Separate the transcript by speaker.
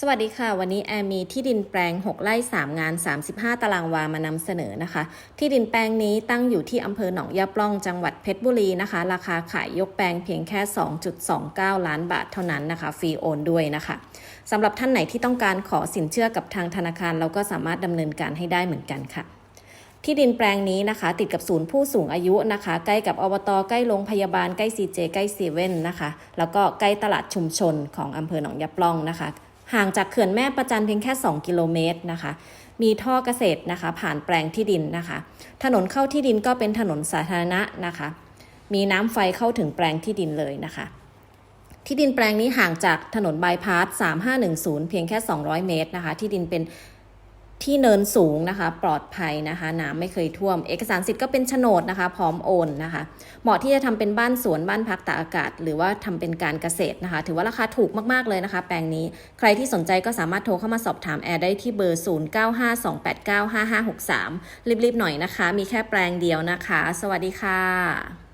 Speaker 1: สวัสดีค่ะ วันนี้แอร์มีที่ดินแปลง 6 ไร่ 3 งาน 35 ตารางวามานำเสนอนะคะ ที่ดินแปลงนี้ตั้งอยู่ที่อำเภอหนองยาปล่องจังหวัดเพชรบุรีนะคะ ราคาขายยกแปลงเพียงแค่ 2.29 ล้านบาทเท่านั้นนะคะฟรีโอนด้วยนะคะสำหรับท่านไหนที่ต้องการขอสินเชื่อกับทางธนาคาร เราก็สามารถดำเนินการให้ได้เหมือนกันค่ะที่ดินแปลงนี้นะคะ ติดกับศูนย์ผู้สูงอายุนะคะ ใกล้กับอบตใกล้โรงพยาบาลใกล้ซีเจใกล้เซเว่นนะคะ แล้วก็ใกล้ตลาดชุมชนของอำเภอหนองยาปล่องนะคะ ห่างจากเขื่อนแม่ประจันเพียงแค่ 2 กิโลเมตรนะคะ มีท่อเกษตรนะคะ ผ่านแปลงที่ดินนะคะ ถนนเข้าที่ดินก็เป็นถนนสาธารณะนะคะ มีน้ำไฟเข้าถึงแปลงที่ดินเลยนะคะ ที่ดินแปลงนี้ห่างจากถนนบายพาส 3510 เพียงแค่ 200 เมตรนะคะ ที่ดินเป็น ที่เนินสูงนะคะ ปลอดภัยนะคะ น้ำไม่เคยท่วม เอกสารสิทธิ์ก็เป็นโฉนดนะคะ พร้อมโอนนะคะ เหมาะที่จะทำเป็นบ้านสวนบ้านพักตากอากาศ หรือว่าทำเป็นการเกษตรนะคะ ถือว่าราคาถูกมากๆเลยนะคะ แปลงนี้ใครที่สนใจก็สามารถโทรเข้ามาสอบถามแอร์ได้ที่เบอร์ 0952895563 รีบๆหน่อยนะคะ มีแค่แปลงเดียวนะคะ สวัสดีค่ะ